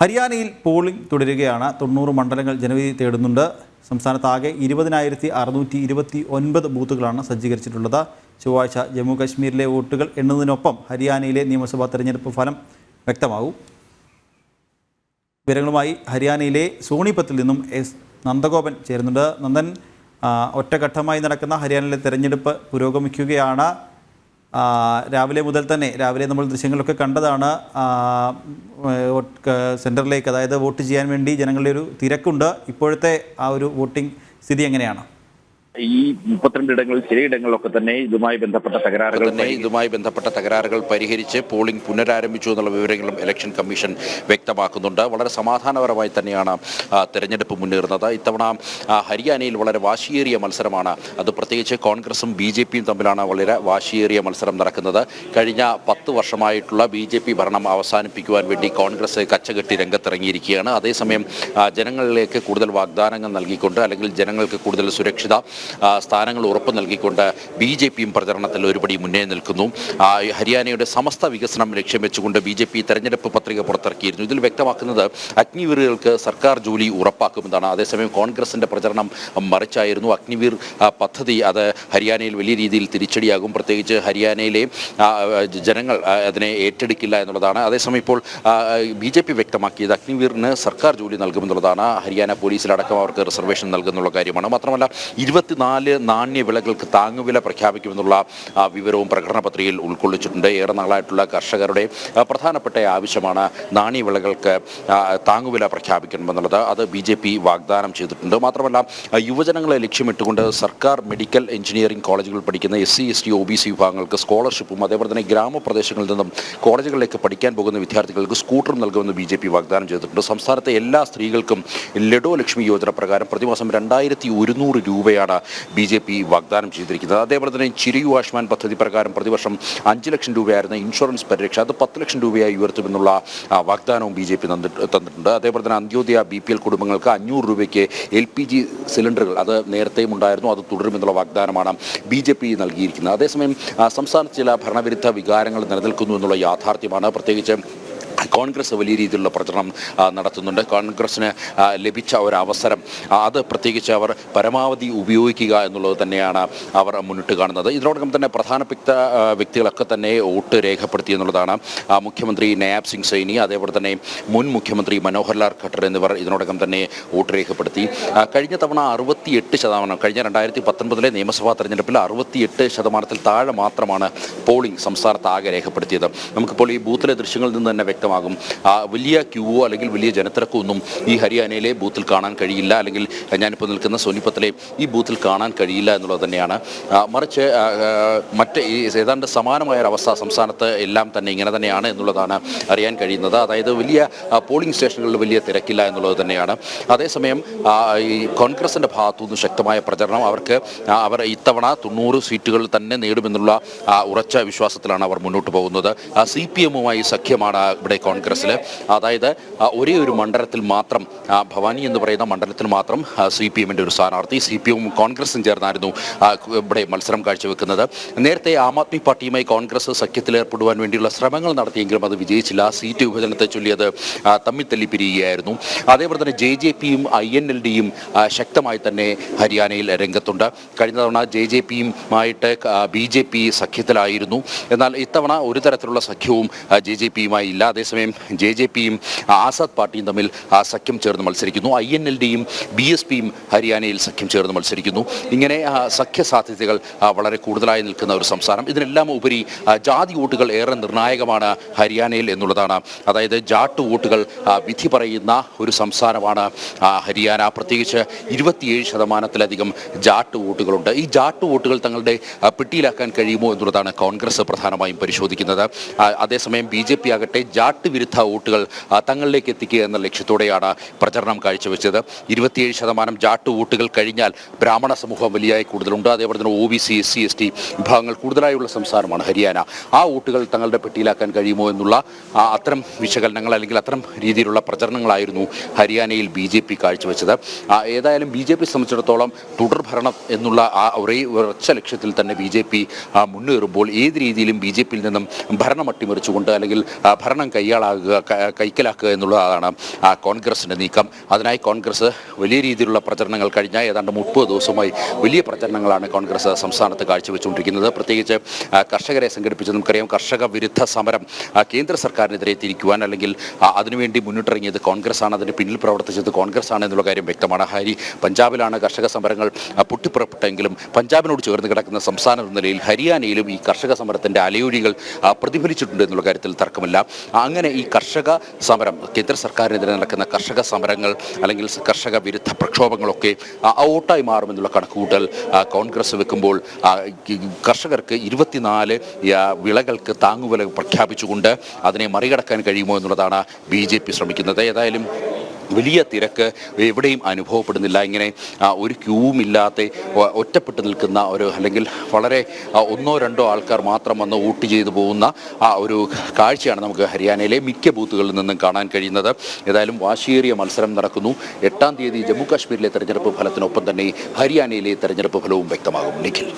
ഹരിയാനയിൽ പോളിംഗ് തുടരുകയാണ്. തൊണ്ണൂറ് മണ്ഡലങ്ങൾ ജനവിധി തേടുന്നുണ്ട്. സംസ്ഥാനത്താകെ ഇരുപതിനായിരത്തി അറുന്നൂറ്റി ഇരുപത്തി ഒൻപത് ബൂത്തുകളാണ് സജ്ജീകരിച്ചിട്ടുള്ളത്. ചൊവ്വാഴ്ച ജമ്മു കാശ്മീരിലെ വോട്ടുകൾ എണ്ണുന്നതിനൊപ്പം ഹരിയാനയിലെ നിയമസഭാ തെരഞ്ഞെടുപ്പ് ഫലം വ്യക്തമാകും. വിവരങ്ങളുമായി ഹരിയാനയിലെ സോണിപത്തിൽ നിന്നും എസ് നന്ദഗോപൻ ചേരുന്നുണ്ട്. നന്ദൻ ഒറ്റഘട്ടമായി നടക്കുന്ന ഹരിയാനയിലെ തെരഞ്ഞെടുപ്പ് പുരോഗമിക്കുകയാണ്. രാവിലെ മുതൽ തന്നെ രാവിലെ നമ്മൾ ദൃശ്യങ്ങളൊക്കെ കണ്ടതാണ്. സെന്ററിലേക്ക് അതായത് വോട്ട് ചെയ്യാൻ വേണ്ടി ജനങ്ങളുടെ ഒരു തിരക്കുണ്ട്. ഇപ്പോഴത്തെ ആ ഒരു വോട്ടിംഗ് സ്ഥിതി എങ്ങനെയാണ്? ഈ മുപ്പത്തിരണ്ട് ഇടങ്ങളിൽ ചിലയിടങ്ങളിലൊക്കെ തന്നെ ഇതുമായി ബന്ധപ്പെട്ട തകരാറുകൾ തന്നെ ഇതുമായി ബന്ധപ്പെട്ട തകരാറുകൾ പരിഹരിച്ച് പോളിംഗ് പുനരാരംഭിച്ചു എന്നുള്ള വിവരങ്ങളും ഇലക്ഷൻ കമ്മീഷൻ വ്യക്തമാക്കുന്നുണ്ട്. വളരെ സമാധാനപരമായി തന്നെയാണ് തെരഞ്ഞെടുപ്പ് മുന്നേറുന്നത്. ഇത്തവണ ഹരിയാനയിൽ വളരെ വാശിയേറിയ മത്സരമാണ്. അത് പ്രത്യേകിച്ച് കോൺഗ്രസും ബി ജെ പിയും തമ്മിലാണ് വളരെ വാശിയേറിയ മത്സരം നടക്കുന്നത്. കഴിഞ്ഞ പത്ത് വർഷമായിട്ടുള്ള ബി ജെ പി ഭരണം അവസാനിപ്പിക്കുവാൻ വേണ്ടി കോൺഗ്രസ് കച്ചകെട്ടി രംഗത്തിറങ്ങിയിരിക്കുകയാണ്. അതേസമയം ജനങ്ങളിലേക്ക് കൂടുതൽ വാഗ്ദാനങ്ങൾ നൽകിക്കൊണ്ട് അല്ലെങ്കിൽ ജനങ്ങൾക്ക് കൂടുതൽ സുരക്ഷിത സ്ഥാനങ്ങൾ ഉറപ്പ് നൽകിക്കൊണ്ട് ബി ജെ പിയും പ്രചരണത്തിൽ ഒരുപടി മുന്നേ നിൽക്കുന്നു. ഹരിയാനയുടെ സമസ്ത വികസനം ലക്ഷ്യം വെച്ചുകൊണ്ട് ബി ജെ പി തെരഞ്ഞെടുപ്പ് പത്രിക പുറത്തിറക്കിയിരുന്നു. ഇതിൽ വ്യക്തമാക്കുന്നത് അഗ്നിവീറുകൾക്ക് സർക്കാർ ജോലി ഉറപ്പാക്കുമെന്നാണ്. അതേസമയം കോൺഗ്രസിന്റെ പ്രചരണം മറിച്ചായിരുന്നു അഗ്നിവീർ പദ്ധതി. അത് ഹരിയാനയിൽ വലിയ രീതിയിൽ തിരിച്ചടിയാകും. പ്രത്യേകിച്ച് ഹരിയാനയിലെ ജനങ്ങൾ അതിനെ ഏറ്റെടുക്കില്ല എന്നുള്ളതാണ്. അതേസമയം ഇപ്പോൾ ബി ജെ പി വ്യക്തമാക്കിയത് അഗ്നിവീറിന് സർക്കാർ ജോലി നൽകുമെന്നുള്ളതാണ്. ഹരിയാന പോലീസിലടക്കം അവർക്ക് റിസർവേഷൻ നൽകുന്നുള്ള കാര്യമാണ്. മാത്രമല്ല ഇരുപത്തിനാല് നാണ്യവിളകൾക്ക് താങ്ങുവില പ്രഖ്യാപിക്കുമെന്നുള്ള വിവരവും പ്രകടന പത്രികയിൽ ഉൾക്കൊള്ളിച്ചിട്ടുണ്ട്. ഏറെ നാളായിട്ടുള്ള കർഷകരുടെ പ്രധാനപ്പെട്ട ആവശ്യമാണ് നാണ്യവിളകൾക്ക് വിളകൾക്ക് താങ്ങുവില പ്രഖ്യാപിക്കണമെന്നുള്ളത്. അത് ബി ജെ പി വാഗ്ദാനം ചെയ്തിട്ടുണ്ട്. മാത്രമല്ല യുവജനങ്ങളെ ലക്ഷ്യമിട്ടുകൊണ്ട് സർക്കാർ മെഡിക്കൽ എഞ്ചിനീയറിംഗ് കോളേജുകളിൽ പഠിക്കുന്ന S C S T O B C വിഭാഗങ്ങൾക്ക് സ്കോളർഷിപ്പും അതേപോലെ തന്നെ ഗ്രാമപ്രദേശങ്ങളിൽ നിന്നും കോളേജുകളിലേക്ക് പഠിക്കാൻ പോകുന്ന വിദ്യാർത്ഥികൾക്ക് സ്കൂട്ടറും നൽകുമെന്ന് ബി ജെ പി വാഗ്ദാനം ചെയ്തിട്ടുണ്ട്. സംസ്ഥാനത്തെ എല്ലാ സ്ത്രീകൾക്കും ലഡോ ലക്ഷ്മി യോജന പ്രകാരം പ്രതിമാസം രണ്ടായിരത്തി ഒരുന്നൂറ് രൂപയാണ് ബി ജെ പി വാഗ്ദാനം ചെയ്തിരിക്കുന്നത്. അതേപോലെ തന്നെ ചിരിയു ആഷ്മാൻ പദ്ധതി പ്രകാരം പ്രതിവർഷം അഞ്ച് ലക്ഷം രൂപയായിരുന്ന ഇൻഷുറൻസ് പരിരക്ഷ. അത് പത്ത് ലക്ഷം രൂപയായി ഉയർത്തുമെന്നുള്ള വാഗ്ദാനവും ബി ജെ പി തന്നിട്ടുണ്ട്. അതേപോലെ തന്നെ അന്ത്യോദയ ബി പി എൽ കുടുംബങ്ങൾക്ക് അഞ്ഞൂറ് രൂപയ്ക്ക് എൽ പി ജി സിലിണ്ടറുകൾ അത് നേരത്തെയും ഉണ്ടായിരുന്നു. അത് തുടരുമെന്നുള്ള വാഗ്ദാനമാണ് ബി ജെ പി നൽകിയിരിക്കുന്നത്. അതേസമയം സംസ്ഥാന സംസ്ഥാനത്ത് ചില ഭരണവിരുദ്ധ വികാരങ്ങൾ നിലനിൽക്കുന്നു എന്നുള്ള യാഥാർത്ഥ്യമാണ്. പ്രത്യേകിച്ച് കോൺഗ്രസ് വലിയ രീതിയിലുള്ള പ്രചരണം നടത്തുന്നുണ്ട്. കോൺഗ്രസ്സിന് ലഭിച്ച ഒരു അവസരം അത് പ്രത്യേകിച്ച് അവർ പരമാവധി ഉപയോഗിക്കുക എന്നുള്ളത് തന്നെയാണ് അവർ മുന്നിട്ട് കാണുന്നത്. ഇതിനോടൊപ്പം തന്നെ പ്രധാനപ്പെട്ട വ്യക്തികളൊക്കെ തന്നെ വോട്ട് രേഖപ്പെടുത്തി എന്നുള്ളതാണ് മുഖ്യമന്ത്രി നയാബ് സിംഗ് സൈനി അതേപോലെ തന്നെ മുൻ മുഖ്യമന്ത്രി മനോഹർലാൽ ഖട്ടർ എന്നിവർ ഇതിനോടകം തന്നെ വോട്ട് രേഖപ്പെടുത്തി. കഴിഞ്ഞ തവണ അറുപത്തിയെട്ട് ശതമാനം കഴിഞ്ഞ രണ്ടായിരത്തി പത്തൊൻപതിലെ നിയമസഭാ തെരഞ്ഞെടുപ്പിൽ അറുപത്തിയെട്ട് ശതമാനത്തിൽ താഴെ മാത്രമാണ് പോളിംഗ് സംസ്ഥാനത്ത് ആകെ രേഖപ്പെടുത്തിയത്. നമുക്കിപ്പോൾ ഈ ബൂത്തിലെ ദൃശ്യങ്ങളിൽ നിന്ന് തന്നെ വ്യക്തമാകും. ആ, വലിയ ക്യൂവോ അല്ലെങ്കിൽ വലിയ ജനത്തിരക്കോ ഒന്നും ഈ ഹരിയാനയിലെ ബൂത്തിൽ കാണാൻ കഴിയില്ല. അല്ലെങ്കിൽ ഞാനിപ്പോൾ നിൽക്കുന്ന സോനിപ്പത്തിലെ ഈ ബൂത്തിൽ കാണാൻ കഴിയില്ല എന്നുള്ളത് തന്നെയാണ്. മറിച്ച് മറ്റ് ഈ ഏതാണ്ട് സമാനമായ ഒരു അവസ്ഥ സംസ്ഥാനത്ത് എല്ലാം തന്നെ ഇങ്ങനെ തന്നെയാണ് എന്നുള്ളതാണ് അറിയാൻ കഴിയുന്നത്. അതായത് വലിയ പോളിംഗ് സ്റ്റേഷനുകളിൽ വലിയ തിരക്കില്ല എന്നുള്ളത് തന്നെയാണ്. അതേസമയം ഈ കോൺഗ്രസിന്റെ ഭാഗത്തുനിന്ന് ശക്തമായ പ്രചരണം അവർക്ക് അവർ ഇത്തവണ തൊണ്ണൂറ് സീറ്റുകൾ തന്നെ നേടുമെന്നുള്ള ഉറച്ച വിശ്വാസത്തിലാണ് അവർ മുന്നോട്ട് പോകുന്നത്. സി പി എമ്മുമായി സഖ്യമാണ് ഇവിടെ കോൺഗ്രസ്സിൽ അതായത് ഒരേ ഒരു മണ്ഡലത്തിൽ മാത്രം ഭവാനി എന്ന് പറയുന്ന മണ്ഡലത്തിൽ മാത്രം സി പി എമ്മിന്റെ ഒരു സ്ഥാനാർത്ഥി സി പി എമ്മും കോൺഗ്രസും ചേർന്നായിരുന്നു ഇവിടെ മത്സരം കാഴ്ചവെക്കുന്നത്. നേരത്തെ ആം ആദ്മി പാർട്ടിയുമായി കോൺഗ്രസ് സഖ്യത്തിലേർപ്പെടുവാൻ വേണ്ടിയുള്ള ശ്രമങ്ങൾ നടത്തിയെങ്കിലും അത് വിജയിച്ചില്ല. സീറ്റ് വിഭജനത്തെ ചൊല്ലി അത് തമ്മിൽ തല്ലി പിരിയുകയായിരുന്നു അതേപോലെ തന്നെ ജെ ജെ പിയും ഐ എൻ എൽ ഡിയും ശക്തമായി തന്നെ ഹരിയാനയിൽ രംഗത്തുണ്ട്. കഴിഞ്ഞ തവണ ജെ ജെ പിയുമായിട്ട് ബി ജെ പി സഖ്യത്തിലായിരുന്നു. എന്നാൽ ഇത്തവണ ഒരു തരത്തിലുള്ള സഖ്യവും ജെ ജെ പിയുമായി ഇല്ല. അതേസമയം ജെ ജെ പിയും ആസാദ് പാർട്ടിയും തമ്മിൽ സഖ്യം ചേർന്ന് മത്സരിക്കുന്നു. ഐ എൻ എൽ ഡിയും ബി എസ് പിയും ഹരിയാനയിൽ സഖ്യം ചേർന്ന് മത്സരിക്കുന്നു. ഇങ്ങനെ സഖ്യ സാധ്യതകൾ വളരെ കൂടുതലായി നിൽക്കുന്ന ഒരു സംസ്ഥാനം ഇതിനെല്ലാം ഉപരി ജാതി വോട്ടുകൾ ഏറെ നിർണായകമാണ് ഹരിയാനയിൽ എന്നുള്ളതാണ്. അതായത് ജാട്ട് വോട്ടുകൾ വിധി പറയുന്ന ഒരു സംസ്ഥാനമാണ് ഹരിയാന. പ്രത്യേകിച്ച് ഇരുപത്തിയേഴ് ശതമാനത്തിലധികം ജാട്ട് വോട്ടുകളുണ്ട്. ഈ ജാട്ട് വോട്ടുകൾ തങ്ങളുടെ പിട്ടിയിലാക്കാൻ കഴിയുമോ എന്നുള്ളതാണ് കോൺഗ്രസ് പ്രധാനമായും പരിശോധിക്കുന്നത്. അതേസമയം ബി ജെ പി ആകട്ടെ ജാട്ട് വിരുദ്ധ വോട്ടുകൾ തങ്ങളിലേക്ക് എത്തിക്കുക എന്ന ലക്ഷ്യത്തോടെയാണ് പ്രചരണം കാഴ്ചവെച്ചത്. ഇരുപത്തിയേഴ് ശതമാനം ജാട്ട് വോട്ടുകൾ കഴിഞ്ഞാൽ ബ്രാഹ്മണ സമൂഹം വലിയായി കൂടുതലുണ്ട്. അതേപോലെ തന്നെ O B C S C S T വിഭാഗങ്ങൾ കൂടുതലായുള്ള സംസ്ഥാനമാണ് ഹരിയാന. ആ വോട്ടുകൾ തങ്ങളുടെ പെട്ടിയിലാക്കാൻ കഴിയുമോ എന്നുള്ള അത്തരം വിശകലനങ്ങൾ അല്ലെങ്കിൽ അത്തരം രീതിയിലുള്ള പ്രചരണങ്ങളായിരുന്നു ഹരിയാനയിൽ ബി ജെ പി കാഴ്ചവെച്ചത്. ഏതായാലും ബി ജെ പി സംബന്ധിച്ചിടത്തോളം തുടർഭരണം എന്നുള്ള ആ ഒരേ ഉറച്ച ലക്ഷ്യത്തിൽ തന്നെ ബി ജെ പി മുന്നേറുമ്പോൾ ഏത് രീതിയിലും ബി ജെ പിയിൽ നിന്നും ഭരണം അട്ടിമറിച്ചുകൊണ്ട് അല്ലെങ്കിൽ ഭരണം കൈയാ കൈയാളാകുക കൈക്കലാക്കുക എന്നുള്ളതാണ് ആ കോൺഗ്രസിന്റെ നീക്കം. അതിനായി കോൺഗ്രസ് വലിയ രീതിയിലുള്ള പ്രചരണങ്ങൾ കഴിഞ്ഞ ഏതാണ്ട് മുപ്പത് ദിവസമായി വലിയ പ്രചരണങ്ങളാണ് കോൺഗ്രസ് സംസ്ഥാനത്ത് കാഴ്ചവെച്ചുകൊണ്ടിരിക്കുന്നത്. പ്രത്യേകിച്ച് കർഷകരെ സംഘടിപ്പിച്ച് നമുക്കറിയാം. കർഷക വിരുദ്ധ സമരം കേന്ദ്ര സർക്കാരിനെതിരെ തിരിക്കുവാൻ അല്ലെങ്കിൽ അതിനുവേണ്ടി മുന്നിട്ടിറങ്ങിയത് കോൺഗ്രസ് ആണ് അതിന്റെ പിന്നിൽ പ്രവർത്തിച്ചത് കോൺഗ്രസ് ആണ് എന്നുള്ള കാര്യം വ്യക്തമാണ്. ഹരി പഞ്ചാബിലാണ് കർഷക സമരങ്ങൾ പൊട്ടിപ്പുറപ്പെട്ടെങ്കിലും പഞ്ചാബിനോട് ചേർന്ന് കിടക്കുന്ന സംസ്ഥാനം എന്ന നിലയിൽ ഹരിയാനയിലും ഈ കർഷക സമരത്തിന്റെ അലയൊലികൾ പ്രതിഫലിച്ചിട്ടുണ്ട് എന്നുള്ള കാര്യത്തിൽ തർക്കമില്ല. അങ്ങനെ ഈ കർഷക സമരം കേന്ദ്ര സർക്കാരിനെതിരെ നടക്കുന്ന കർഷക സമരങ്ങൾ അല്ലെങ്കിൽ കർഷക വിരുദ്ധ പ്രക്ഷോഭങ്ങളൊക്കെ ഔട്ടായി മാറുമെന്നുള്ള കണക്കുകൂട്ടൽ കോൺഗ്രസ് വെക്കുമ്പോൾ കർഷകർക്ക് ഇരുപത്തിനാല് വിളകൾക്ക് താങ്ങുവില പ്രഖ്യാപിച്ചുകൊണ്ട് അതിനെ മറികടക്കാൻ കഴിയുമോ എന്നുള്ളതാണ് ബി ശ്രമിക്കുന്നത്. ഏതായാലും വലിയ തിരക്ക് എവിടെയും അനുഭവപ്പെടുന്നില്ല. ഇങ്ങനെ ഒരു ക്യൂവും ഇല്ലാത്ത ഒ- ഒറ്റപ്പെട്ട് നിൽക്കുന്ന ഒരു അല്ലെങ്കിൽ വളരെ ഒന്നോ രണ്ടോ ആൾക്കാർ മാത്രം വന്ന് വോട്ട് ചെയ്തു പോകുന്ന ആ ഒരു കാഴ്ചയാണ് നമുക്ക് ഹരിയാനയിലെ മിക്ക ബൂത്തുകളിൽ നിന്നും കാണാൻ കഴിയുന്നത്. ഏതായാലും വാശിയേറിയ മത്സരം നടക്കുന്നു. എട്ടാം തീയതി ജമ്മു കാശ്മീരിലെ തെരഞ്ഞെടുപ്പ് ഫലത്തിനൊപ്പം തന്നെ ഹരിയാനയിലെ തെരഞ്ഞെടുപ്പ് ഫലവും വ്യക്തമാകും. നിഖിൽ.